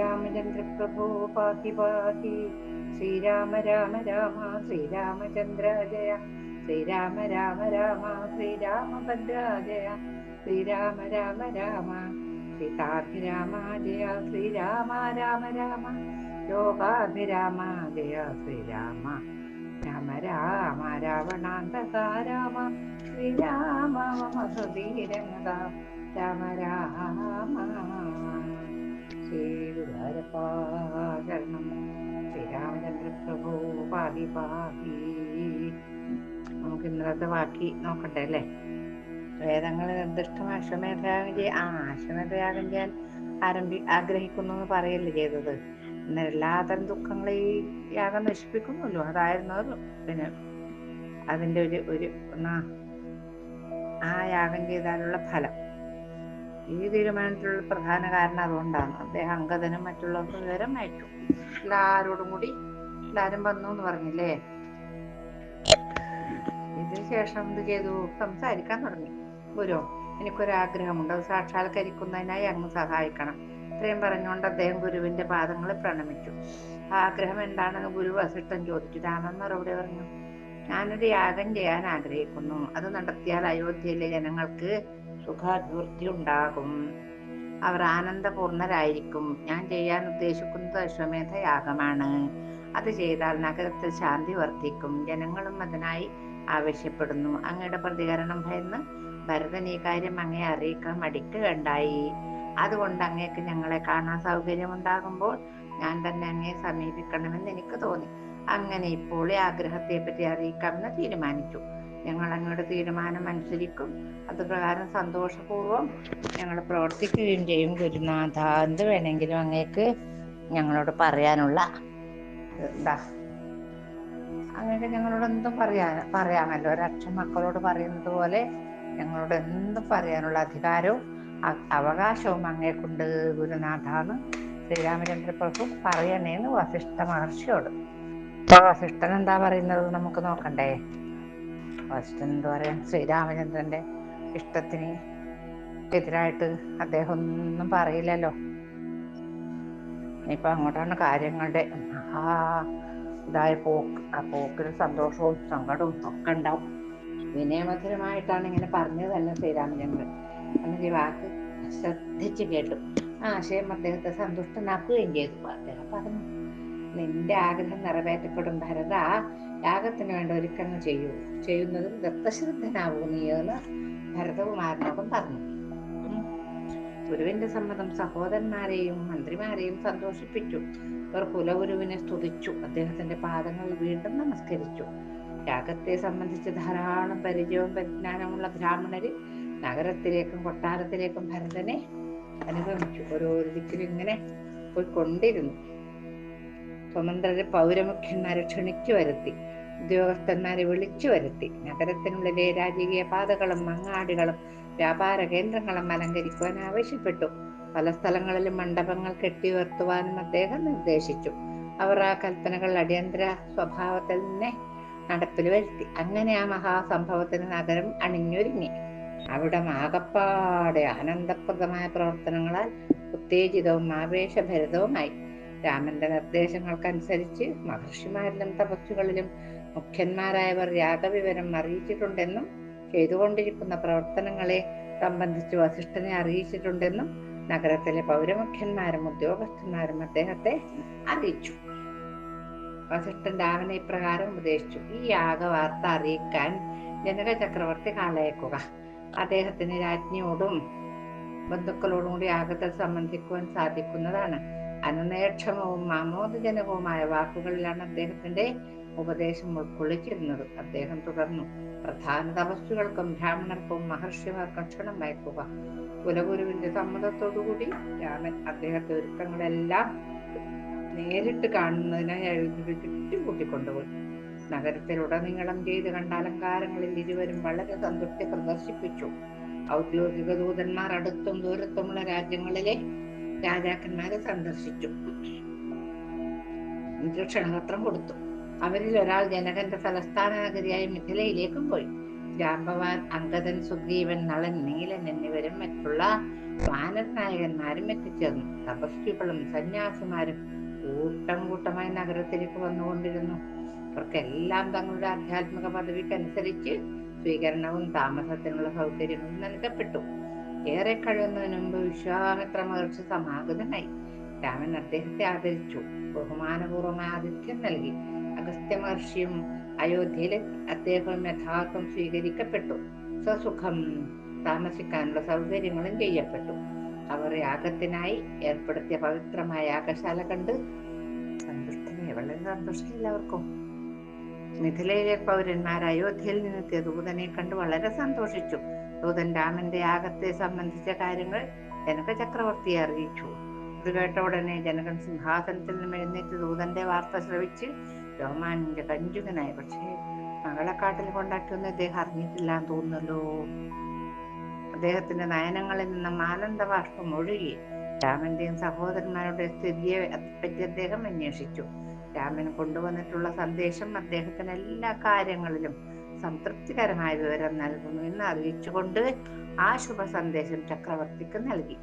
ശ്രീരാമചന്ദ്ര പ്രഭു പാതി പാതി ശ്രീരാമ രാമ രാമ ശ്രീരാമചന്ദ്ര ജയ ശ്രീരാമ രാമ രാമ ശ്രീരാമഭദ്ര ജയ ശ്രീരാമ രാമ രാമ സീതാഭിരാമ ജയ ശ്രീരാമ രാമ രാമ ലോകാഭിരാമ ജയ ശ്രീരാമ രാമ രാമ രാവണാന്തക രാമ. ശ്രീരാമ മമ ഹൃദീരംഗ രാമ രാമ നമുക്ക് ഇന്നത്തെ ബാക്കി നോക്കട്ടെ അല്ലേ? വേദങ്ങൾ നിർദ്ദിഷ്ടം അശ്വമേധയാഗം ചെയ്യാൻ ആ അശ്വമേധയാഗം ചെയ്യാൻ ആരംഭി ആഗ്രഹിക്കുന്നു എന്ന് പറയല്ലേ ചെയ്തത്. എന്നാൽ എല്ലാതരം ദുഃഖങ്ങളെ ഈ യാഗം നശിപ്പിക്കുന്നുല്ലോ അതായിരുന്നു അത് പിന്നെ അതിന്റെ ഒരു ഒരു ആ യാഗം ചെയ്താലുള്ള ഫലം. ഈ തീരുമാനത്തിലുള്ള പ്രധാന കാരണം അതുകൊണ്ടാണ്. അദ്ദേഹം അംഗതനും മറ്റുള്ളവർക്കും വിവരം അയച്ചു. എല്ലാരോടും കൂടി എല്ലാരും വന്നു എന്ന് പറഞ്ഞില്ലേ? ഇതിന് ശേഷം എന്ത് ചെയ്തു? സംസാരിക്കാൻ തുടങ്ങി. ഗുരു എനിക്കൊരാഗ്രഹമുണ്ട്. അത് സാക്ഷാത്കരിക്കുന്നതിനായി അങ്ങ് സഹായിക്കണം. ഇത്രയും പറഞ്ഞുകൊണ്ട് അദ്ദേഹം ഗുരുവിന്റെ പാദങ്ങളെ പ്രണമിച്ചു. ആഗ്രഹം എന്താണെന്ന് ഗുരു വസിഷ്ഠൻ ചോദിച്ചു. രാമൻ മറുപടി പറഞ്ഞു ഞാനൊരു യാഗം ചെയ്യാൻ ആഗ്രഹിക്കുന്നു. അത് നടത്തിയാൽ അയോധ്യയിലെ ജനങ്ങൾക്ക് സുഖാഭിവൃദ്ധി ഉണ്ടാകും അവർ ആനന്ദപൂർണരായിരിക്കും. ഞാൻ ചെയ്യാൻ ഉദ്ദേശിക്കുന്നത് അശ്വമേധ യാഗമാണ് അത് ചെയ്താൽ നഗരത്തിൽ ശാന്തി വർദ്ധിക്കും. ജനങ്ങളും അതിനായി ആവശ്യപ്പെടുന്നു. അങ്ങയുടെ പ്രതികരണം ഭയന്ന് ഭരതൻ ഈ കാര്യം അങ്ങയെ അറിയിക്കാൻ മടിക്കുകയുണ്ടായി അതുകൊണ്ട് അങ്ങേക്ക് ഞങ്ങളെ കാണാൻ സൗകര്യമുണ്ടാകുമ്പോൾ ഞാൻ തന്നെ അങ്ങയെ സമീപിക്കണമെന്ന് എനിക്ക് തോന്നി. അങ്ങനെ ഇപ്പോൾ ഈ ആഗ്രഹത്തെ പറ്റി അറിയിക്കാമെന്ന് തീരുമാനിച്ചു. ഞങ്ങൾ അങ്ങയുടെ തീരുമാനം അനുസരിക്കും അതുപ്രകാരം സന്തോഷപൂർവം ഞങ്ങൾ പ്രവർത്തിക്കുകയും ചെയ്യും. ഗുരുനാഥ എന്ത് വേണമെങ്കിലും അങ്ങേക്ക് ഞങ്ങളോട് പറയാനുള്ള എന്താ അങ്ങനെയൊക്കെ ഞങ്ങളോട് എന്തും പറയാ പറയാമല്ലോ. ഒരക്ഷൻ മക്കളോട് പറയുന്നത് പോലെ ഞങ്ങളോട് എന്തും പറയാനുള്ള അധികാരവും അവകാശവും അങ്ങേക്കുണ്ട്. ഗുരുനാഥാന്ന് ശ്രീരാമചന്ദ്ര പ്രഭു പറയണേന്ന് വസിഷ്ഠ മഹർഷിയോട്. അപ്പൊ വസിഷ്ഠൻ എന്താ പറയുന്നത് നമുക്ക് നോക്കണ്ടേ? വസിഷ്ഠൻ എന്താ പറയാ ശ്രീരാമചന്ദ്രന്റെ ഇഷ്ടത്തിന് എതിരായിട്ട് അദ്ദേഹം ഒന്നും പറയില്ലല്ലോ. ഇപ്പൊ അങ്ങോട്ടാണ് കാര്യങ്ങളുടെ ആ ഇതായ പോക്ക്. ആ പോക്കിന് സന്തോഷവും സങ്കടവും ഒക്കെ ഉണ്ടാവും. വിനയമധുരമായിട്ടാണ് ഇങ്ങനെ പറഞ്ഞതല്ല ശ്രീരാമചന്ദ്രൻ. ഈ വാക്ക് ശ്രദ്ധിച്ച് കേട്ടു. ആ ആശയം അദ്ദേഹത്തെ സന്തുഷ്ടനാക്കുകയും ചെയ്തു. അദ്ദേഹം പറഞ്ഞു നിന്റെ ആഗ്രഹം നിറവേറ്റപ്പെടും ഭരത. യാഗത്തിന് വേണ്ട ഒരുക്കങ്ങൾ ചെയ്യൂ. ചെയ്യുന്നതും ദത്തശ്രദ്ധനാവൂ നീ എന്ന് ഭരതകുമാരനോടും പറഞ്ഞു. ഗുരുവിന്റെ സമ്മതം സഹോദരന്മാരെയും മന്ത്രിമാരെയും സന്തോഷിപ്പിച്ചു. ഇവർ കുലഗുരുവിനെ സ്തുതിച്ചു. അദ്ദേഹത്തിന്റെ പാദങ്ങൾ വീണ്ടും നമസ്കരിച്ചു. യാഗത്തെ സംബന്ധിച്ച് ധാരാളം പരിചയവും പരിജ്ഞാനമുള്ള ബ്രാഹ്മണര് നഗരത്തിലേക്കും കൊട്ടാരത്തിലേക്കും ഭരതനെ അനുഗമിച്ചു. ഓരോരുത്തരും ഇങ്ങനെ പോയിക്കൊണ്ടിരുന്നു. സ്വതന്ത്രരെ പൗരമുഖ്യന്മാരെ ക്ഷണിച്ചു വരുത്തി. ഉദ്യോഗസ്ഥന്മാരെ വിളിച്ചു വരുത്തി. നഗരത്തിനുള്ളിലെ രാജകീയ പാതകളും മങ്ങാടികളും വ്യാപാര കേന്ദ്രങ്ങളും അലങ്കരിക്കുവാൻ ആവശ്യപ്പെട്ടു. പല സ്ഥലങ്ങളിലും മണ്ഡപങ്ങൾ കെട്ടി കെട്ടിയുയർത്തുവാനും അദ്ദേഹം നിർദ്ദേശിച്ചു. അവർ ആ കൽപ്പനകൾ അടിയന്തര സ്വഭാവത്തിൽ തന്നെ നടപ്പിൽ വരുത്തി. അങ്ങനെ ആ മഹാസംഭവത്തിന് നഗരം അണിഞ്ഞൊരുങ്ങി. അവിടെ ആകപ്പാടെ ആനന്ദപ്രദമായ പ്രവർത്തനങ്ങളാൽ ഉത്തേജിതവും ആവേശഭരിതവുമായി. രാമന്റെ നിർദ്ദേശങ്ങൾക്കനുസരിച്ച് മഹർഷിമാരിലും തപസ്സുകളിലും മുഖ്യന്മാരായവർ യാഗവിവരം അറിയിച്ചിട്ടുണ്ടെന്നും ചെയ്തുകൊണ്ടിരിക്കുന്ന പ്രവർത്തനങ്ങളെ സംബന്ധിച്ച് വസിഷ്ഠനെ അറിയിച്ചിട്ടുണ്ടെന്നും നഗരത്തിലെ പൗരമുഖ്യന്മാരും ഉദ്യോഗസ്ഥന്മാരും അദ്ദേഹത്തെ അറിയിച്ചു. വസിഷ്ഠൻ രാമനെ ഇപ്രകാരം ഉപദേശിച്ചു. ഈ യാഗവാർത്ത അറിയിക്കാൻ ജനക ചക്രവർത്തി കാളയക്കുക. അദ്ദേഹത്തിന് രാജ്ഞിയോടും ബന്ധുക്കളോടും കൂടി യാഗത്തെ സംബന്ധിക്കുവാൻ സാധിക്കുന്നതാണ്. അനുനേക്ഷമവും ആമോദജനകവുമായ വാക്കുകളിലാണ് അദ്ദേഹത്തിന്റെ ഉപദേശം ഉൾക്കൊള്ളിച്ചിരുന്നത് അദ്ദേഹം തുടർന്നു പ്രധാന തപസ്സുകൾക്കും ബ്രാഹ്മണർക്കും മഹർഷിമാർക്കും ഭക്ഷണം വയ്ക്കുക കുലഗുരുവിന്റെ സമ്മതത്തോടുകൂടി രാമൻ അദ്ദേഹത്തെ ഒരുക്കങ്ങളെല്ലാം നേരിട്ട് കാണുന്നതിനായി അയോധ്യയ്ക്ക് ചുറ്റും കൂട്ടിക്കൊണ്ടുപോയി. നഗരത്തിലുടനീളം ചെയ്ത് കണ്ട അലങ്കാരങ്ങളിൽ ഇരുവരും വളരെ സന്തുഷ്ടി പ്രദർശിപ്പിച്ചു. ഔദ്യോഗിക ദൂതന്മാർ അടുത്തും ദൂരത്തുമുള്ള രാജ്യങ്ങളിലെ രാജാക്കന്മാരെ സന്ദർശിച്ചു. എന്നിട്ട് ക്ഷണപത്രം കൊടുത്തു. അവരിൽ ഒരാൾ ജനകന്റെ തലസ്ഥാന നഗരിയായ മിഥിലയിലേക്കും പോയി. ജാമ്പവാൻ അങ്കദൻ സുഗ്രീവൻ നളൻ നീലൻ എന്നിവരും മറ്റുള്ള വാനരനായകന്മാരും എത്തിച്ചേർന്നു. തപസ്വികളും സന്യാസിമാരും കൂട്ടം കൂട്ടമായി നഗരത്തിലേക്ക് വന്നുകൊണ്ടിരുന്നു. അവർക്കെല്ലാം തങ്ങളുടെ ആധ്യാത്മിക പദവിക്കനുസരിച്ച് സ്വീകരണവും താമസത്തിനുള്ള സൗകര്യങ്ങളും നൽകപ്പെട്ടു. ഏറെ കഴിയുന്നതിന് മുമ്പ് വിശ്വാമിത്ര മഹർഷി സമാഗതനായി. രാമൻ അദ്ദേഹത്തെ ആദരിച്ചു. ബഹുമാനപൂർവമായ ആതിഥ്യം നൽകി. അഗസ്ത്യ മഹർഷിയും അയോധ്യയിൽ അദ്ദേഹം യഥാർത്ഥം സ്വീകരിക്കപ്പെട്ടു. സസുഖം താമസിക്കാനുള്ള സൗകര്യങ്ങളും ചെയ്യപ്പെട്ടു. അവർ യാഗത്തിനായി ഏർപ്പെടുത്തിയ പവിത്രമായ യാഗശാല കണ്ട് സന്തുഷ്ടനെ വളരെ സന്തോഷം എല്ലാവർക്കും മിഥിലയിലെ പൗരന്മാർ അയോധ്യയിൽ നിന്നെത്തിയ ദൂതനെ കണ്ട് വളരെ സന്തോഷിച്ചു. ദൂതൻ രാമന്റെ യാഗത്തെ സംബന്ധിച്ച കാര്യങ്ങൾ ജനക ചക്രവർത്തിയെ അറിയിച്ചു. ഇത് കേട്ട ഉടനെ ജനകൻ സിംഹാസനത്തിൽ നിന്നും എഴുന്നേറ്റ് ദൂതന്റെ വാർത്ത ശ്രവിച്ച് രോമാഞ്ച കഞ്ചുകനായി പക്ഷേ മകളെ കാട്ടിൽ കൊണ്ടാക്കിയൊന്നും ഇദ്ദേഹം അറിഞ്ഞിട്ടില്ല എന്ന് തോന്നുന്നല്ലോ. അദ്ദേഹത്തിന്റെ നയനങ്ങളിൽ നിന്നും ആനന്ദ ബാഷ്പം ഒഴുകി രാമന്റെയും സഹോദരന്മാരുടെ സ്ഥിതിയെ പറ്റി അദ്ദേഹം അന്വേഷിച്ചു. രാമൻ കൊണ്ടുവന്നിട്ടുള്ള സന്ദേശം അദ്ദേഹത്തിന് എല്ലാ കാര്യങ്ങളിലും സംതൃപ്തികരമായ വിവരം നൽകുന്നു എന്ന് അറിയിച്ചുകൊണ്ട് ആ ശുഭ സന്ദേശം ചക്രവർത്തിക്ക് നൽകി.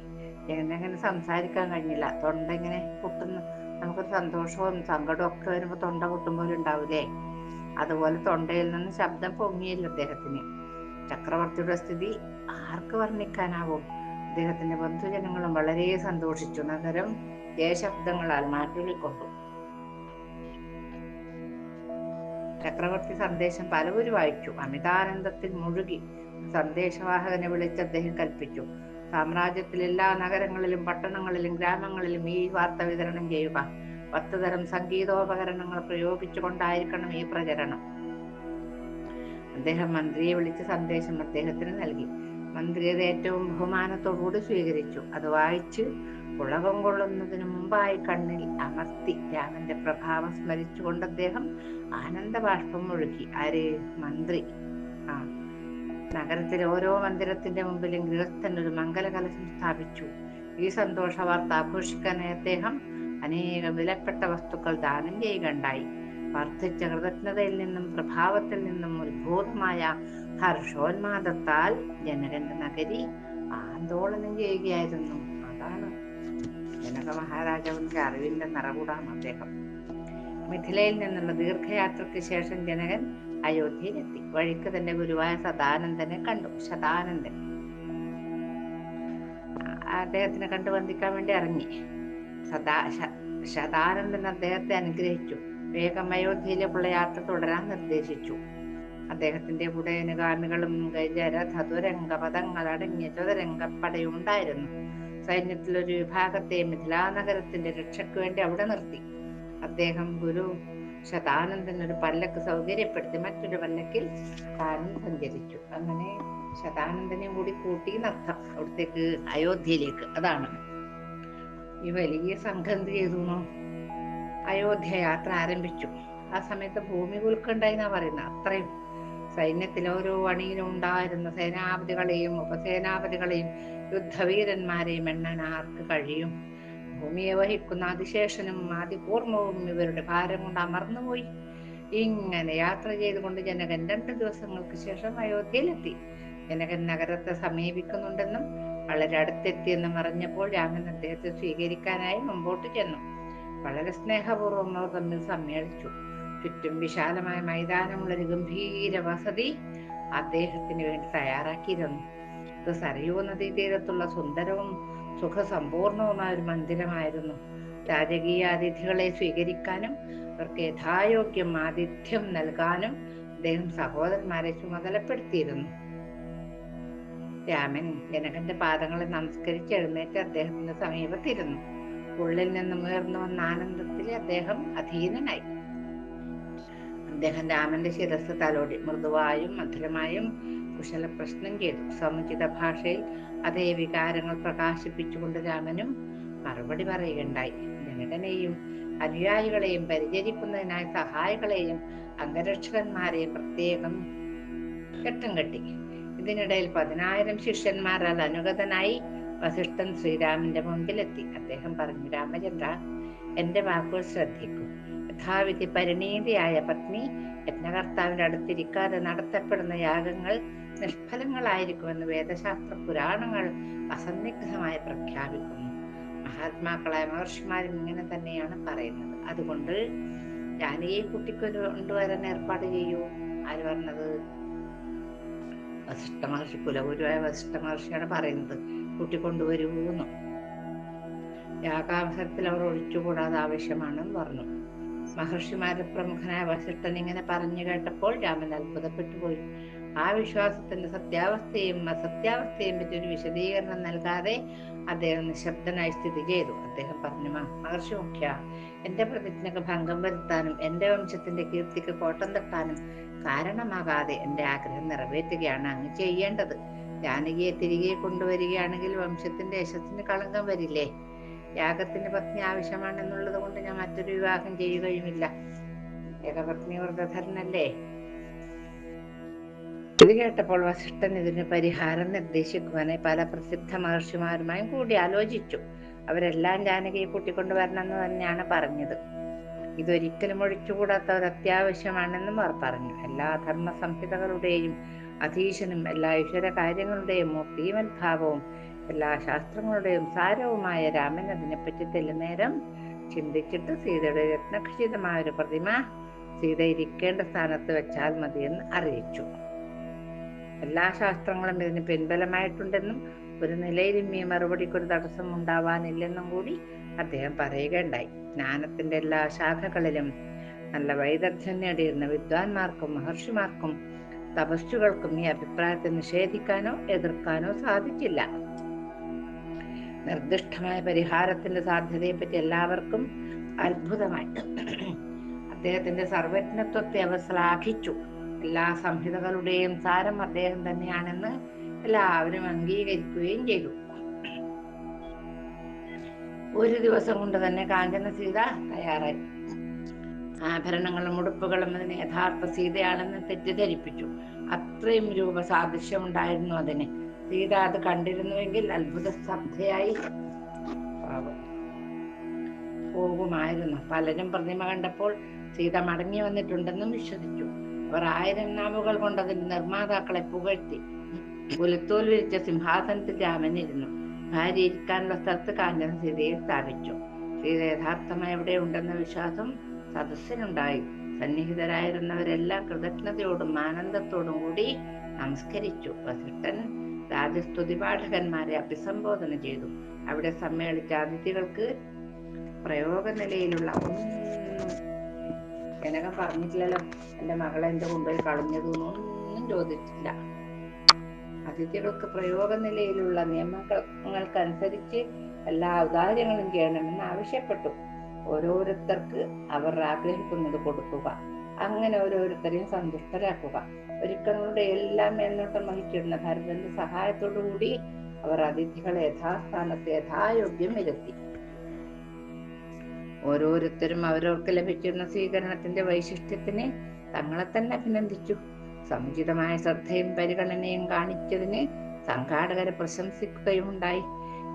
എങ്ങനെ സംസാരിക്കാൻ കഴിഞ്ഞില്ല. തൊണ്ട ഇങ്ങനെ പൊട്ടുന്നു. നമുക്കൊരു സന്തോഷവും സങ്കടവും ഒക്കെ വരുമ്പോൾ തൊണ്ട പൊട്ടുമ്പോൾ ഉണ്ടാവില്ലേ അതുപോലെ തൊണ്ടയിൽ നിന്ന് ശബ്ദം പൊങ്ങിയില്ല അദ്ദേഹത്തിന്. ചക്രവർത്തിയുടെ സ്ഥിതി ആർക്ക് വർണിക്കാനാവും? അദ്ദേഹത്തിന്റെ ബന്ധുജനങ്ങളും വളരെ സന്തോഷിച്ചു. നഗരം ജയശബ്ദങ്ങളാൽ മാറ്റൊലിക്കൊണ്ടു ചക്രവർത്തി സന്ദേശം പലവരും വായിച്ചു അമിതാനന്ദത്തിൽ മുഴുകി. സന്ദേശവാഹകനെ വിളിച്ച് അദ്ദേഹം കൽപ്പിച്ചു. സാമ്രാജ്യത്തിലെ എല്ലാ നഗരങ്ങളിലും പട്ടണങ്ങളിലും ഗ്രാമങ്ങളിലും ഈ വാർത്ത വിതരണം ചെയ്യുക. പത്ത് തരം സംഗീതോപകരണങ്ങൾ പ്രയോഗിച്ചുകൊണ്ടായിരിക്കണം ഈ പ്രചരണം. അദ്ദേഹം മന്ത്രിയെ വിളിച്ച് സന്ദേശം അദ്ദേഹത്തിന് നൽകി. മന്ത്രി അത് ഏറ്റവും ബഹുമാനത്തോടുകൂടി സ്വീകരിച്ചു. അത് വായിച്ച് ഉളകം കൊള്ളുന്നതിന് മുമ്പായി കണ്ണിൽ അമർത്തി രാമന്റെ പ്രഭാവം സ്മരിച്ചുകൊണ്ട് അദ്ദേഹം ആനന്ദബാഷ്പം ഒഴുകി ആര്? മന്ത്രി. ആ. നഗരത്തിലെ ഓരോ മന്ദിരത്തിന്റെ മുമ്പിലും ഗൃഹസ്ഥൻ ഒരു മംഗലകലശം സ്ഥാപിച്ചു. ഈ സന്തോഷ വാർത്ത ആഘോഷിക്കാനായി അദ്ദേഹം അനേകം വിലപ്പെട്ട വസ്തുക്കൾ ദാനം ചെയ്യുകയുണ്ടായി. വർദ്ധിച്ച കൃതജ്ഞതയിൽ നിന്നും പ്രഭാവത്തിൽ നിന്നും ഉത്ഭൂതമായ ഹർഷോന്മാദത്താൽ ജനകന്റെ നഗരി ആന്തോളനം ചെയ്യുകയായിരുന്നു. അതാണ് ജനക മഹാരാജാവിന്റെ അറിവിന്റെ നിറകൂടാണ് അദ്ദേഹം. മിഥിലയിൽ നിന്നുള്ള ദീർഘയാത്രയ്ക്ക് ശേഷം ജനകൻ അയോധ്യയിലെത്തി. വഴിക്ക് തന്നെ ഗുരുവായ സദാനന്ദനെ കണ്ടു. ശതാനന്ദൻ അദ്ദേഹത്തിനെ കണ്ടു വന്ദിക്കാൻ വേണ്ടി ഇറങ്ങി. സദാ ശതാനന്ദൻ അദ്ദേഹത്തെ അനുഗ്രഹിച്ചു. വേഗം അയോധ്യയിലേക്കുള്ള യാത്ര തുടരാൻ നിർദ്ദേശിച്ചു. അദ്ദേഹത്തിന്റെ കൂടെ അനുഗാമികളും ഗജര ധതുരംഗ പദങ്ങൾ അടങ്ങിയ ചതുരംഗപ്പടയുണ്ടായിരുന്നു. ഒരു വിഭാഗത്തെ മിഥിലാനഗരത്തിന്റെ രക്ഷയ്ക്ക് വേണ്ടി അവിടെ നിർത്തി. അദ്ദേഹം ഗുരു ശതാനന്ദൻ ഒരു പല്ലക്ക് സൗകര്യപ്പെടുത്തി മറ്റൊരു പല്ലക്കിൽ താനും സഞ്ചരിച്ചു. അങ്ങനെ ശതാനന്ദനെ കൂടി കൂട്ടി നർത്തം അവിടത്തേക്ക് അയോധ്യയിലേക്ക്. അതാണ്. ഈ വലിയ സംഘം എന്ത് ചെയ്തു? അയോധ്യ യാത്ര ആരംഭിച്ചു. ആ സമയത്ത് ഭൂമി കുലുക്കുണ്ടായി എന്നാ പറയുന്നത്. അത്രയും സൈന്യത്തിൽ ഓരോ അണിയിലും ഉണ്ടായിരുന്ന സേനാപതികളെയും ഉപസേനാപതികളെയും യുദ്ധവീരന്മാരെയും എണ്ണാൻ ആർക്ക് കഴിയും? ഭൂമിയെ വഹിക്കുന്ന അതിശേഷനും ആദിപൂർണവും ഇവരുടെ ഭാരം കൊണ്ട് അമർന്നുപോയി. ഇങ്ങനെ യാത്ര ചെയ്തുകൊണ്ട് ജനകൻ രണ്ട് ദിവസങ്ങൾക്ക് ശേഷം അയോധ്യയിലെത്തി. ജനകൻ നഗരത്തെ സമീപിക്കുന്നുണ്ടെന്നും വളരെ അടുത്തെത്തിയെന്നും അറിഞ്ഞപ്പോൾ രാമൻ അദ്ദേഹത്തെ സ്വീകരിക്കാനായി മുമ്പോട്ട് ചെന്നു. വളരെ സ്നേഹപൂർവം അവർ തമ്മിൽ സമ്മേളിച്ചു. ചുറ്റും വിശാലമായ മൈതാനമുള്ള ഒരു ഗംഭീര വസതി അദ്ദേഹത്തിന് വേണ്ടി തയ്യാറാക്കിയിരുന്നു. ഇത് സരയൂ നദീതീരത്തുള്ള സുന്ദരവും സുഖസമ്പൂർണവുമായ ഒരു മന്ദിരമായിരുന്നു. രാജകീയ അതിഥികളെ സ്വീകരിക്കാനും അവർക്ക് യഥായോഗ്യം ആതിഥ്യം നൽകാനും അദ്ദേഹം സഹോദരന്മാരെ ചുമതലപ്പെടുത്തിയിരുന്നു. രാമൻ ജനകന്റെ പാദങ്ങളെ നമസ്കരിച്ച് എഴുന്നേറ്റ് അദ്ദേഹത്തിന്റെ സമീപത്തിരുന്നു. ഉള്ളിൽ നിന്നും ഉയർന്നു വന്ന ആനന്ദത്തിൽ അദ്ദേഹം അധീനനായി. അദ്ദേഹം രാമന്റെ ശിരസ് തലോടി മൃദുവായും മധുരമായും കുശല പ്രശ്നം ചെയ്തു. സമുചിത ഭാഷയിൽ അതേ വികാരങ്ങൾ പ്രകാശിപ്പിച്ചുകൊണ്ട് രാമനും മറുപടി പറയുകയുണ്ടായി. ജനകനെയും അനുയായികളെയും പരിചരിക്കുന്നതിനായി സഹായികളെയും അംഗരക്ഷകന്മാരെയും പ്രത്യേകം ഘട്ടം കെട്ടി. ഇതിനിടയിൽ പതിനായിരം ശിഷ്യന്മാരാൽ അനുഗതനായി വസിഷ്ഠൻ ശ്രീരാമന്റെ മുമ്പിലെത്തി അദ്ദേഹം പറഞ്ഞു രാമചന്ദ്ര എന്റെ വാക്കുകൾ ശ്രദ്ധിക്കൂ. യഥാവിധി പരിണീതിയായ പത്നി യജ്ഞകർത്താവിന്റെ അടുത്തിരിക്കാതെ നടത്തപ്പെടുന്ന യാഗങ്ങൾ നിഷ്ഫലങ്ങളായിരിക്കുമെന്ന് വേദശാസ്ത്ര പുരാണങ്ങൾ അസന്നിഗ്ധമായി പ്രഖ്യാപിക്കുന്നു. മഹാത്മാക്കളായ മഹർഷിമാരും ഇങ്ങനെ തന്നെയാണ് പറയുന്നത്. അതുകൊണ്ട് ജാനകിയെ കുട്ടിക്കൊരു കൊണ്ടുവരാൻ ഏർപ്പാട് ചെയ്യൂ ആര് പറഞ്ഞത്? വസിഷ്ഠ മഹർഷി കുലഗുരുവായ വസിഷ്ഠ മഹർഷിയാണ് പറയുന്നത്. കുട്ടി കൂട്ടിക്കൊണ്ടുവരൂന്ന് യാഗാവസരത്തിൽ അവർ ഒഴിച്ചുകൂടാതെ ആവശ്യമാണെന്ന് പറഞ്ഞു. മഹർഷിമാരുടെ പ്രമുഖനായ വസിഷ്ഠൻ ഇങ്ങനെ പറഞ്ഞു കേട്ടപ്പോൾ രാമൻ അത്ഭുതപ്പെട്ടു പോയി. ആ വിശ്വാസത്തിന്റെ സത്യാവസ്ഥയും അസത്യാവസ്ഥയും പറ്റി ഒരു വിശദീകരണം നൽകാതെ അദ്ദേഹം നിശബ്ദനായി സ്ഥിതി ചെയ്തു. അദ്ദേഹം പറഞ്ഞു "മ- മഹർഷി മുഖ്യ എന്റെ പ്രതിജ്ഞക്ക് ഭംഗം വരുത്താനും എന്റെ വംശത്തിന്റെ കീർത്തിക്ക് കോട്ടം തട്ടാനും കാരണമാകാതെ എന്റെ ആഗ്രഹം നിറവേറ്റുകയാണ് അങ്ങ് ചെയ്യേണ്ടത്. ജാനകിയെ തിരികെ കൊണ്ടുവരികയാണെങ്കിൽ വംശത്തിന്റെ യശസ്സിന് കളങ്കം വരില്ലേ? യാഗത്തിന് പത്നി ആവശ്യമാണെന്നുള്ളത് കൊണ്ട് ഞാൻ മറ്റൊരു വിവാഹം ചെയ്യുകയുമില്ല. ഏകപത്നി വ്രതധരനല്ലേ ഇത് കേട്ടപ്പോൾ വസിഷ്ഠൻ ഇതിന് പരിഹാരം നിർദ്ദേശിക്കുവാനായി പല പ്രസിദ്ധ മഹർഷിമാരുമായും കൂടി ആലോചിച്ചു. അവരെല്ലാം ജാനകിയെ കൂട്ടിക്കൊണ്ടുവരണമെന്ന് തന്നെയാണ് പറഞ്ഞത്. ഇതൊരിക്കലും ഒഴിച്ചുകൂടാത്ത ഒരു അത്യാവശ്യമാണെന്നും അവർ പറഞ്ഞു. എല്ലാ ധർമ്മ സംഹിതകളുടെയും അധീശനും എല്ലാ ഈശ്വര കാര്യങ്ങളുടെയും മൂർത്തിമത്ഭാവവും എല്ലാ ശാസ്ത്രങ്ങളുടെയും സാരവുമായ രാമൻ അതിനെപ്പറ്റി തെല്ലുനേരം ചിന്തിച്ചിട്ട് സീതയുടെ രത്നഖചിതമായ ഒരു പ്രതിമ സീത ഇരിക്കേണ്ട സ്ഥാനത്ത് വെച്ചാൽ മതിയെന്ന് അറിയിച്ചു. എല്ലാ ശാസ്ത്രങ്ങളും ഇതിന് പിൻബലമായിട്ടുണ്ടെന്നും ഒരു നിലയിലും ഈ മറുപടിക്ക് ഒരു തടസ്സം ഉണ്ടാവാനില്ലെന്നും കൂടി അദ്ദേഹം പറയുകയുണ്ടായി. ജ്ഞാനത്തിന്റെ എല്ലാ ശാഖകളിലും നല്ല വൈദഗ്ധ്യം നേടിയിരുന്ന വിദ്വാൻമാർക്കും മഹർഷിമാർക്കും തപസ്സുകൾക്കും ഈ അഭിപ്രായത്തെ നിഷേധിക്കാനോ എതിർക്കാനോ സാധിച്ചില്ല. നിർദ്ദിഷ്ടമായ പരിഹാരത്തിന്റെ സാധ്യതയെപ്പറ്റി എല്ലാവർക്കും അത്ഭുതമായി. അദ്ദേഹത്തിന്റെ സർവജ്ഞത്വത്തെ അവർ ശ്ലാഘിച്ചു. എല്ലാ സംഹിതകളുടെയും സാരം അദ്ദേഹം തന്നെയാണെന്ന് എല്ലാവരും അംഗീകരിക്കുകയും ചെയ്തു. ഒരു ദിവസം കൊണ്ട് തന്നെ കാഞ്ചന സീത തയ്യാറായി. ആഭരണങ്ങളും ഉടുപ്പുകളും അതിന് യഥാർത്ഥ സീതയാണെന്ന് തെറ്റിദ്ധരിപ്പിച്ചു. അത്രയും രൂപ സാദൃശ്യം ഉണ്ടായിരുന്നു അതിന്. സീത അത് കണ്ടിരുന്നുവെങ്കിൽ അത്ഭുത സ്തബ്ധയായി. പോകുമായിരുന്നു. പലരും പ്രതിമ കണ്ടപ്പോൾ സീത മടങ്ങി വന്നിട്ടുണ്ടെന്നും വിശ്വസിച്ചു. അവർ ആയിരം നാവുകൾ കൊണ്ട് അതിന്റെ നിർമ്മാതാക്കളെ പുകഴ്ത്തി. പുലത്തോൽ വിരിച്ച സിംഹാസനത്തിൽ രാമനിരുന്നു. ഭാര്യ ഇരിക്കാനുള്ള സ്ഥലത്ത് കാഞ്ചന സീതയെ സ്ഥാപിച്ചു. സീത യഥാർത്ഥമായി എവിടെ ഉണ്ടെന്ന വിശ്വാസം സദസ്സിനുണ്ടായി സന്നിഹിതരായിരുന്നവരെല്ലാം കൃതജ്ഞതയോടും ആനന്ദത്തോടും കൂടി നമസ്കരിച്ചു. വസിഷ്ഠൻ രാജസ്തുതി പാഠകന്മാരെ അഭിസംബോധന ചെയ്തു. അവിടെ സമ്മേളിച്ച അതിഥികൾക്ക് പ്രയോഗ നിലയിലുള്ള ഒന്നും ജനകം പറഞ്ഞിട്ടില്ലല്ലോ. എന്റെ മകളെ എന്റെ കൊണ്ടുപോയി കളഞ്ഞതൊന്നും ചോദിച്ചില്ല അതിഥികൾക്ക് പ്രയോഗ നിലയിലുള്ള നിയമങ്ങൾക്കനുസരിച്ച് എല്ലാ ഔദാര്യങ്ങളും ചെയ്യണമെന്ന് ആവശ്യപ്പെട്ടു. ഓരോരുത്തർക്ക് അവർ ആഗ്രഹിക്കുന്നത് കൊടുക്കുക. അങ്ങനെ ഓരോരുത്തരെയും സന്തുഷ്ടരാക്കുക. ഒരുക്കങ്ങളുടെ എല്ലാം മേൽനോട്ടം വഹിച്ചിരുന്ന ഭരതന്റെ സഹായത്തോടു കൂടി അവർ അതിഥികളെ യഥാസ്ഥാനത്ത് യഥായോഗ്യം ഇരുത്തി ഓരോരുത്തരും അവരവർക്ക് ലഭിച്ചിരുന്ന സ്വീകരണത്തിന്റെ വൈശിഷ്ട്യത്തിന് തങ്ങളെ തന്നെ അഭിനന്ദിച്ചു. സമുചിതമായ ശ്രദ്ധയും പരിഗണനയും കാണിച്ചതിന് സംഘാടകരെ പ്രശംസിക്കുകയുമുണ്ടായി.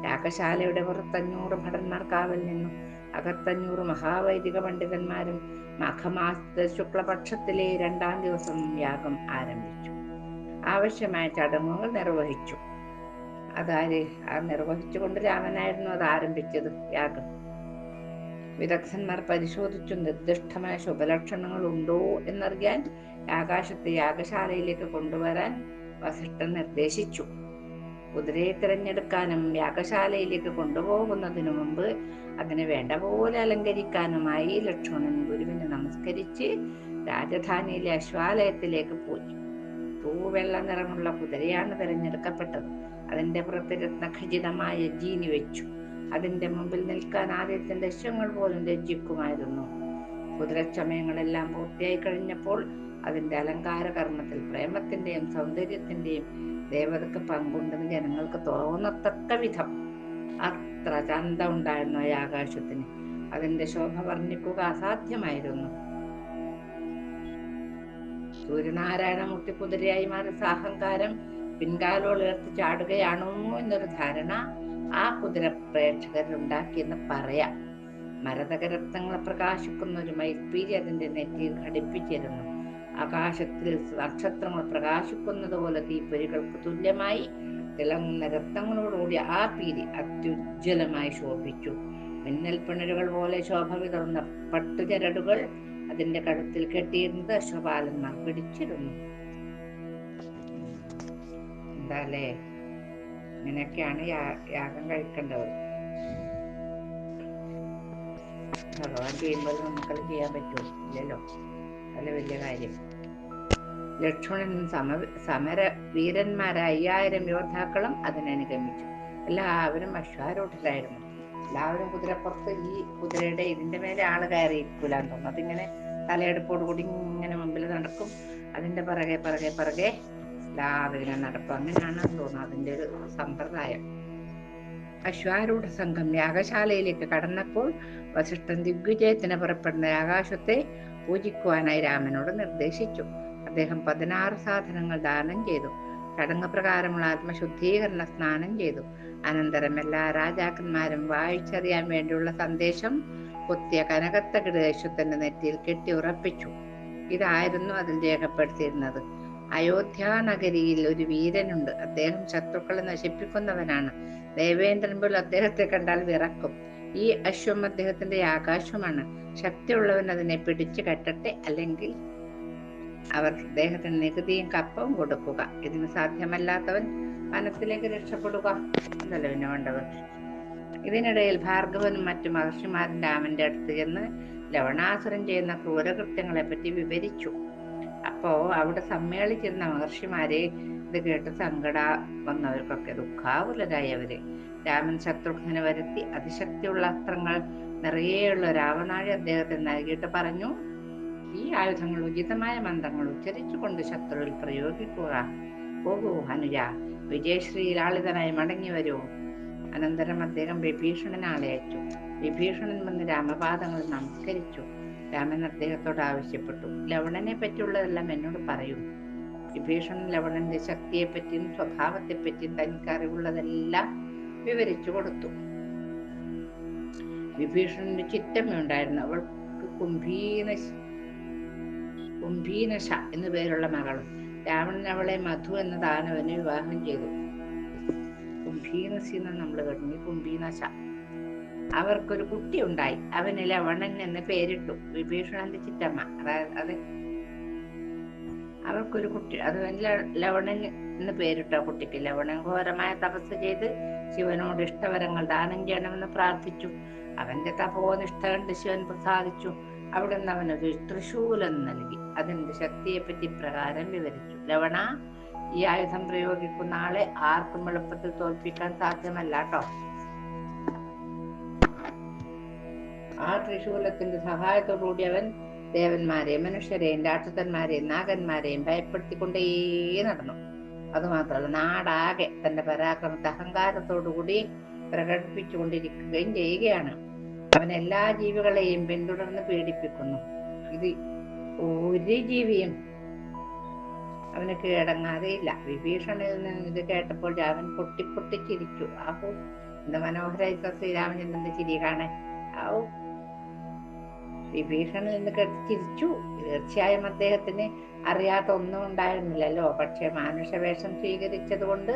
യാഗശാലയുടെ പുറത്തഞ്ഞൂറ് ഭടന്മാർ കാവൽ നിന്നു അകത്തഞ്ഞൂറ് മഹാവൈദിക പണ്ഡിതന്മാരും മഖമാസ ശുക്ലപക്ഷത്തിലെ രണ്ടാം ദിവസം യാഗം ആരംഭിച്ചു. ആവശ്യമായ ചടങ്ങുകൾ നിർവഹിച്ചു. അതാര്? ആ നിർവഹിച്ചുകൊണ്ട് രാമനായിരുന്നു അത് ആരംഭിച്ചത്. യാഗം. വിദഗ്ധന്മാർ പരിശോധിച്ചു നിർദ്ദിഷ്ടമായ ശുഭലക്ഷണങ്ങൾ ഉണ്ടോ എന്നറിയാൻ ആകാശത്തെ യാഗശാലയിലേക്ക് കൊണ്ടുവരാൻ വസിഷ്ഠൻ നിർദ്ദേശിച്ചു. കുതിരയെ തിരഞ്ഞെടുക്കാനും യാഗശാലയിലേക്ക് കൊണ്ടുപോകുന്നതിനു മുമ്പ് അതിനെ വേണ്ട പോലെ അലങ്കരിക്കാനുമായി ലക്ഷ്മണൻ ഗുരുവിനെ നമസ്കരിച്ച് രാജധാനിയിലെ അശ്വാലയത്തിലേക്ക് പോയി. തൂവെള്ള നിറമുള്ള കുതിരയാണ് തിരഞ്ഞെടുക്കപ്പെട്ടത്. അതിന്റെ പുറത്ത് രത്നഖചിതമായ ജീനി വെച്ചു. അതിന്റെ മുമ്പിൽ നിൽക്കാൻ ആദ്യത്തെ ലക്ഷ്യങ്ങൾ പോലും രജിക്കുമായിരുന്നു കുതിരച്ചമയങ്ങളെല്ലാം പൂർത്തിയായി കഴിഞ്ഞപ്പോൾ അതിന്റെ അലങ്കാര കർമ്മത്തിൽ പ്രേമത്തിന്റെയും സൗന്ദര്യത്തിന്റെയും ദേവതക്ക് പങ്കുണ്ടെന്ന് ജനങ്ങൾക്ക് തോന്നത്തക്ക വിധം. അത്ര ചന്ത ഉണ്ടായിരുന്നു ഈ ആകാശത്തിന്. അതിന്റെ ശോഭ വർണിക്കുക അസാധ്യമായിരുന്നു. സൂര്യനാരായണമൂർത്തി കുതിരയായി മാറി സാഹങ്കാരം പിൻകാലോൾ ഉയർത്തി ചാടുകയാണോ എന്നൊരു ധാരണ ആ കുതിര പ്രേക്ഷകരുണ്ടാക്കിയെന്ന് പറയാം. മരതകരത്നങ്ങളെ പ്രകാശിക്കുന്ന ഒരു മയിൽപ്പീലി അതിന്റെ നെറ്റിയിൽ ഘടിപ്പിച്ചിരുന്നു ആകാശത്തിൽ നക്ഷത്രങ്ങൾ പ്രകാശിക്കുന്നത് പോലെ തീപ്പൊരികൾക്ക് തുല്യമായി തിളങ്ങുന്ന രത്നങ്ങളോടുകൂടി ആ പീരി അത്യുജ്വലമായി ശോഭിച്ചു. മിന്നൽ പിണരുകൾ പോലെ ശോഭ വിതർന്ന പട്ടുചരടുകൾ അതിന്റെ കഴുത്തിൽ കെട്ടിയിരുന്നത് അശ്വപാലന്മാർ പിടിച്ചിരുന്നു. എന്താല്ലേ ഇങ്ങനെയൊക്കെയാണ് യാഗം കഴിക്കേണ്ടത്. ഭഗവാൻ ചെയ്യുമ്പോൾ നമുക്കത് ചെയ്യാൻ പറ്റുമോ ഇല്ലല്ലോ. അല്ല വലിയ കാര്യം. ലക്ഷ്മണൻ സമ സമര വീരന്മാരായ അയ്യായിരം യോദ്ധാക്കളും അതിനനുഗമിച്ചു എല്ലാവരും അശ്വാരൂഢരായിരുന്നു എല്ലാവരും കുതിരപ്പുറത്ത് ഈ കുതിരയുടെ ഇതിന്റെ മേലെ ആൾ കയറിയിരിക്കൂലെന്ന് തോന്നുന്നു. അതിങ്ങനെ തലയെടുപ്പോടുകൂടി ഇങ്ങനെ മുമ്പിൽ നടക്കും. അതിന്റെ പിറകെ പിറകെ പിറകെ എല്ലാവരും നടപ്പ് അങ്ങനെയാണെന്ന് അങ്ങനെയാണ് തോന്നുന്നു അതിന്റെ ഒരു സമ്പ്രദായം. അശ്വാരൂഢ സംഘം യാഗശാലയിലേക്ക് കടന്നപ്പോൾ വസിഷ്ഠൻ ദിഗ്വിജയത്തിന് പുറപ്പെടുന്ന ആകാശത്തെ പൂജിക്കുവാനായി രാമനോട് നിർദ്ദേശിച്ചു. അദ്ദേഹം പതിനാറ് സാധനങ്ങൾ ദാനം ചെയ്തു. ചടങ്ങ് പ്രകാരമുള്ള ആത്മശുദ്ധീകരണ സ്നാനം ചെയ്തു. അനന്തരം എല്ലാ രാജാക്കന്മാരും വായിച്ചറിയാൻ വേണ്ടിയുള്ള സന്ദേശം കൊത്തിയ കനകത്തകിട് യശുദ്ധന്റെ നെറ്റിയിൽ കെട്ടി ഉറപ്പിച്ചു. ഇതായിരുന്നു അതിൽ രേഖപ്പെടുത്തിയിരുന്നത്. അയോധ്യ നഗരിയിൽ ഒരു വീരനുണ്ട്. അദ്ദേഹം ശത്രുക്കളെ നശിപ്പിക്കുന്നവനാണ്. ദേവേന്ദ്രൻ പോലും അദ്ദേഹത്തെ കണ്ടാൽ വിറക്കും. ഈ അശ്വം അദ്ദേഹത്തിന്റെ ആകാശമാണ് ശക്തിയുള്ളവൻ അതിനെ പിടിച്ചു കെട്ടട്ടെ അല്ലെങ്കിൽ അവർ അദ്ദേഹത്തിന് നികുതിയും കപ്പവും കൊടുക്കുക. ഇതിന് സാധ്യമല്ലാത്തവൻ വനത്തിലേക്ക് രക്ഷപ്പെടുക എന്നല്ല പിന്നെ ഇതിനിടയിൽ ഭാർഗവനും മറ്റു മഹർഷിമാരും രാമന്റെ അടുത്ത് ചെന്ന് ലവണാസുരൻ ചെയ്യുന്ന ക്രൂരകൃത്യങ്ങളെ പറ്റി വിവരിച്ചു. അപ്പോ അവിടെ സമ്മേളിച്ചിരുന്ന മഹർഷിമാരെ ഇത് കേട്ട് സങ്കട വന്നവർക്കൊക്കെ ദുഃഖാകുലരായി അവർ. രാമൻ ശത്രുഘ്നെ വരുത്തി അതിശക്തിയുള്ള അസ്ത്രങ്ങൾ നിറയെയുള്ള രാവണാഴി അദ്ദേഹത്തെ നൽകിയിട്ട് പറഞ്ഞു ഈ ആയുധങ്ങൾ ഉചിതമായ മന്ത്രങ്ങൾ ഉച്ചരിച്ചുകൊണ്ട് ശത്രുവിൽ പ്രയോഗിക്കുക. പോകൂ അനുജ വിജയശ്രീ ലാളിതനായി മടങ്ങി വരൂ. അനന്തരം അദ്ദേഹം വിഭീഷണൻ അയച്ചു. വിഭീഷണൻ വന്ന് രാമപാദങ്ങൾ നമസ്കരിച്ചു. രാമൻ അദ്ദേഹത്തോട് ആവശ്യപ്പെട്ടു. ലവണനെ പറ്റിയുള്ളതെല്ലാം എന്നോട് പറയൂ. വിഭീഷണൻ ലവണന്റെ ശക്തിയെ പറ്റിയും സ്വഭാവത്തെ പറ്റിയും തനിക്ക് അറിവുള്ളതെല്ലാം വിവരിച്ചു കൊടുത്തു. വിഭീഷണന്റെ ചിറ്റമ്മയുണ്ടായിരുന്നു അവൾക്ക് കുംഭീന കുംഭീനശ എന്നു പേരുള്ള മകളും. രാവണൻ അവളെ മധു എന്ന ദാനവനെ വിവാഹം ചെയ്തു. കുംഭീനസി എന്ന് നമ്മൾ കേട്ടു. കുംഭീനശ അവർക്കൊരു കുട്ടി ഉണ്ടായി അവന് ലവണൻ എന്ന് പേരിട്ടു. വിഭീഷണന്റെ ചിറ്റമ്മ. അത് അവർക്കൊരു കുട്ടി അത് ലവണൻ എന്ന് പേരിട്ടു ആ കുട്ടിക്ക്. ലവണൻ ഘോരമായ തപസ് ചെയ്ത് ശിവനോട് ഇഷ്ടവരങ്ങൾ ദാനം ചെയ്യണമെന്ന് പ്രാർത്ഥിച്ചു. അവന്റെ തപോനിഷ്ഠ കണ്ട് ശിവൻ പ്രസാദിച്ചു. അവിടെ നിന്ന് അവനൊരു തൃശൂലം നൽകി. അതിന്റെ ശക്തിയെ പറ്റി പ്രകാരം വിവരിച്ചു. ലവണ ഈ ആയുധം പ്രയോഗിക്കുന്ന ആളെ ആർക്കും എളുപ്പത്തിൽ തോൽപ്പിക്കാൻ സാധ്യമല്ല കേട്ടോ. ആ ത്രിശൂലത്തിന്റെ സഹായത്തോടുകൂടി അവൻ ദേവന്മാരെയും മനുഷ്യരെയും രാക്ഷസന്മാരെയും നാഗന്മാരെയും ഭയപ്പെടുത്തിക്കൊണ്ടേ നടന്നു. അതുമാത്രമല്ല നാടാകെ തന്റെ പരാക്രമത്തെ അഹങ്കാരത്തോടുകൂടി പ്രകടിപ്പിച്ചുകൊണ്ടിരിക്കുകയും ചെയ്യുകയാണ്. അവൻ എല്ലാ ജീവികളെയും പിന്തുടർന്ന് പീഡിപ്പിക്കുന്നു. ഇത് ഒരു ജീവിയും അവന് കീഴടങ്ങാതെയില്ല വിഭീഷണിൽ നിന്ന് ഇത് കേട്ടപ്പോൾ രാമൻ പൊട്ടി പൊട്ടി ചിരിച്ചു ആഹോ എന്താ മനോഹരായിട്ടോ ശ്രീരാമചന്ദ്രന്റെ ചിരി കാണേ? ആവോ വിഭീഷണിൽ നിന്ന് കേട്ട് ചിരിച്ചു തീർച്ചയായും അദ്ദേഹത്തിന് അറിയാത്ത ഒന്നും ഉണ്ടായിരുന്നില്ലല്ലോ. പക്ഷെ മാനുഷവേഷം സ്വീകരിച്ചത് കൊണ്ട്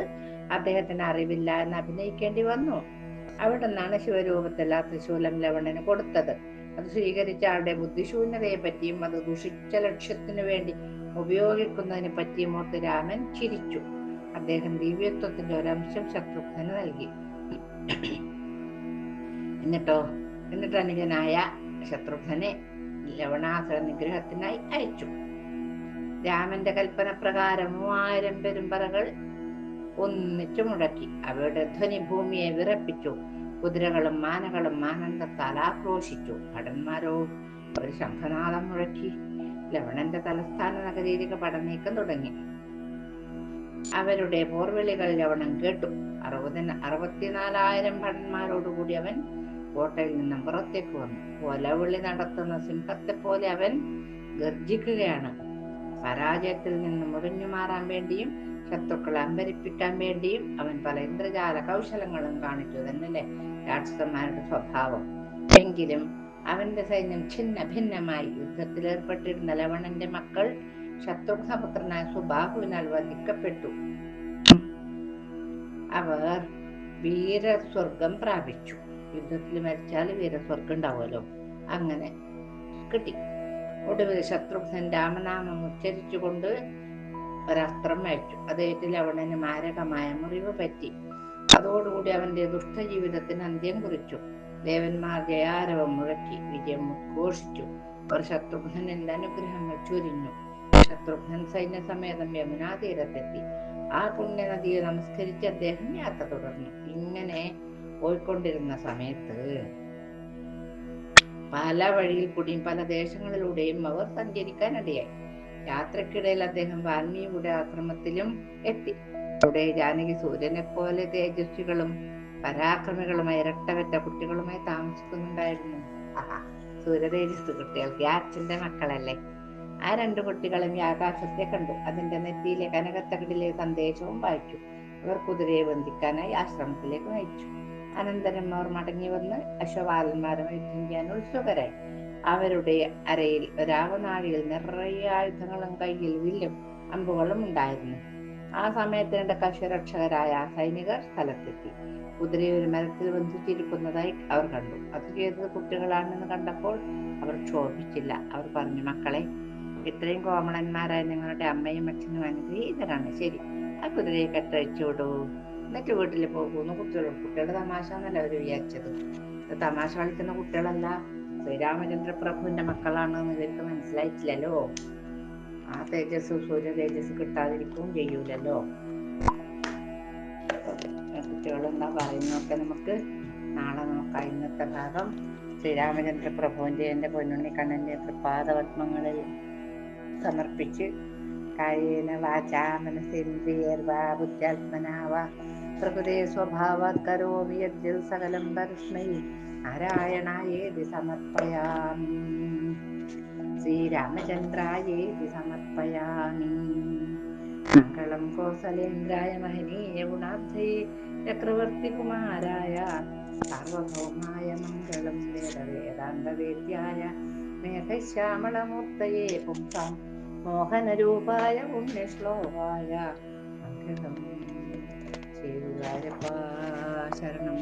അദ്ദേഹത്തിന് അറിവില്ല എന്ന് അഭിനയിക്കേണ്ടി വന്നു. അവിടെ നിന്നാണ് ശിവരൂപത്തിൽ ആ ത്രിശൂലം ലവണന് കൊടുത്തത്. അത് സ്വീകരിച്ച ആളുടെ ബുദ്ധിശൂന്യതയെ പറ്റിയും അത് ദുഷിച്ച ലക്ഷ്യത്തിനു വേണ്ടി ഉപയോഗിക്കുന്നതിനെ പറ്റിയും ഓർത്ത് രാമൻ ചിരിച്ചു. അദ്ദേഹം ദിവ്യത്വത്തിന്റെ ഒരംശം ശത്രുഘ്നന് നൽകി. എന്നിട്ടോ? എന്നിട്ട് അനുജനായ ശത്രുഘ്നെ ലവണാസുര നിഗ്രഹത്തിനായി അയച്ചു. രാമന്റെ കൽപ്പന പ്രകാരം മൂവായിരം പെരുമ്പറകൾ ഒന്നിച്ചു മുഴക്കി അവയുടെ ധ്വനി ഭൂമിയെ വിറപ്പിച്ചു. കുതിരകളും മാനകളും ആനന്ദത്താൽ ആക്രോശിച്ചു. ഭടന്മാരോ ഒരു ശംഖനാഥം മുഴക്കി. ലവണന്റെ തലസ്ഥാന നഗരിയിലേക്ക് പടനീക്കം തുടങ്ങി. അവരുടെ പോർവിളികൾ ലവണം കേട്ടു. അറുപതിന് അറുപത്തിനാലായിരം ഭടന്മാരോടുകൂടി അവൻ കോട്ടയിൽ നിന്നും പുറത്തേക്ക് വന്നു. കൊലവിളി നടത്തുന്ന സിംഹത്തെ പോലെ അവൻ ഗർജിക്കുകയാണ് പരാജയത്തിൽ നിന്ന് മുറിഞ്ഞു മാറാൻ വേണ്ടിയും ശത്രുക്കളെ അമ്പരിപ്പിക്കാൻ വേണ്ടിയും അവൻ പല ഇന്ദ്രജാല കൗശലങ്ങളും കാണിച്ചു തന്നല്ലേ രാക്ഷസന്മാരുടെ സ്വഭാവം. എങ്കിലും അവന്റെ സൈന്യം ഛിന്ന ഭിന്നമായി യുദ്ധത്തിൽ ഏർപ്പെട്ടിരുന്ന ലവണന്റെ മക്കൾ ശത്രുഘ്നപുത്രനായ സുബാഹുവിനാൽ വധിക്കപ്പെട്ടു. അവർ വീരസ്വർഗം പ്രാപിച്ചു. യുദ്ധത്തിൽ മരിച്ചാൽ വീരസ്വർഗം ഉണ്ടാവുമല്ലോ. അങ്ങനെ കിട്ടി. ഒടുവിൽ ശത്രുഘ്നൻ രാമനാമം ഉച്ചരിച്ചുകൊണ്ട് ഒരസ്ത്രം അയച്ചു. അതേറ്റ് ലവണന് മാരകമായ മുറിവ് പറ്റി. അതോടുകൂടി അവന്റെ ദുഷ്ടജീവിതത്തിന് അന്ത്യം കുറിച്ചു. ദേവന്മാർ ജയാരവം മുഴക്കി വിജയം ഉദ്ഘോഷിച്ചു. അവർ ശത്രുഘ്നന്റെ അനുഗ്രഹങ്ങൾ ചൊരിഞ്ഞു. ശത്രുഘ്നൻ സൈന്യസമേതം യമുനാ തീരത്തെത്തി ആ പുണ്യനദിയെ നമസ്കരിച്ച് അദ്ദേഹം യാത്ര തുടർന്നു. ഇങ്ങനെ പോയിക്കൊണ്ടിരുന്ന സമയത്ത് പല വഴിയിൽ കൂടിയും പല ദേശങ്ങളിലൂടെയും അവർ സഞ്ചരിക്കാനിടയായി യാത്രക്കിടയിൽ അദ്ദേഹം വാൽമീകിയുടെ ആശ്രമത്തിലും എത്തി. അവിടെ ജാനകി സൂര്യനെ പോലെ തേജസ്വികളും പരാക്രമികളുമായി ഇരട്ടവറ്റ കുട്ടികളുമായി താമസിക്കുന്നുണ്ടായിരുന്നു. സൂര്യതേജസ് കുട്ടികൾക്ക് അച്ഛന്റെ മക്കളല്ലേ? ആ രണ്ടു കുട്ടികളും ആകാശത്തെ കണ്ടു. അതിന്റെ നെറ്റിയിലെ കനകത്തകടിലെ സന്ദേശവും വായിച്ചു. അവർ കുതിരയെ ബന്ധിക്കാനായി ആശ്രമത്തിലേക്ക് നയിച്ചു. അനന്തരം അവർ മടങ്ങി വന്ന് അശ്വപാലന്മാരുമായി ചിന്തിക്കാൻ ഉത്സുകരായി അവരുടെ അരയിൽ രാവനാഴിയിൽ നിറയെ ആയുധങ്ങളും കയ്യിൽ വില്ലും അമ്പുകളും ഉണ്ടായിരുന്നു. ആ സമയത്ത് രണ്ട് കശുരക്ഷകരായ സൈനികർ സ്ഥലത്തെത്തി. കുതിരയെ ഒരു മരത്തിൽ ബന്ധിച്ചിരിക്കുന്നതായി അവർ കണ്ടു. അത് ചെയ്തത് കുട്ടികളാണെന്ന് കണ്ടപ്പോൾ അവർ ക്ഷോഭിച്ചില്ല. അവർ പറഞ്ഞു മക്കളെ ഇത്രയും കോമളന്മാരായ നിങ്ങളുടെ അമ്മയും അച്ഛനും അനുഗ്രഹീതരാണ്. ശരി ആ കുതിരയെ കെട്ടഴിച്ചു വിടൂ എന്നിട്ട് വീട്ടിൽ പോകുന്നു കുട്ടികൾ കുട്ടികളുടെ തമാശ എന്നല്ല അവർ വിചാരിച്ചത്. തമാശ കളിക്കുന്ന കുട്ടികളല്ല. ശ്രീരാമചന്ദ്ര പ്രഭുവിന്റെ മക്കളാണെന്ന് ഇവർക്ക് മനസ്സിലായിട്ടില്ലല്ലോ. ആ തേജസ് സൂര്യ തേജസ് കിട്ടാതിരിക്കുകയും ചെയ്യൂലല്ലോ. കുട്ടികൾ എന്താ നമുക്ക് നാളെ നോക്കാം. ഇന്നത്തെ ഭാഗം ശ്രീരാമചന്ദ്ര പ്രഭുവിന്റെ എന്റെ പൊന്നുണ്ണി കണ്ണന്റെ തൃപ്പാദപത്മങ്ങളിൽ സമർപ്പിച്ച് കായേന വാചാ മനസേന്ദ്രിയർവാ ബുദ്ധ്യാത്മനാവാ പ്രകൃതേ സ്വഭാവാത് കരോമി യദ്യൽ സകലം പരസ്മൈ നാരായണായേതി സമർപ്പയാമി ശ്രീരാമചന്ദ്രായേതി സമർപ്പയാമി മംഗളം കോസലേന്ദ്രായ മഹനീയ ഗുണാബ്ധയെ ചക്രവർത്തികുമാരായ സാർവഭൗമായ മംഗളം വേദവേദാന്തവേദ്യായ മേഘശ്യാമളമൂർത്തയെ പുംസാം മോഹനരൂപായ പുണ്യശ്ലോകായ അഗ്രഹം ശിവായപ്പാ ശരണം.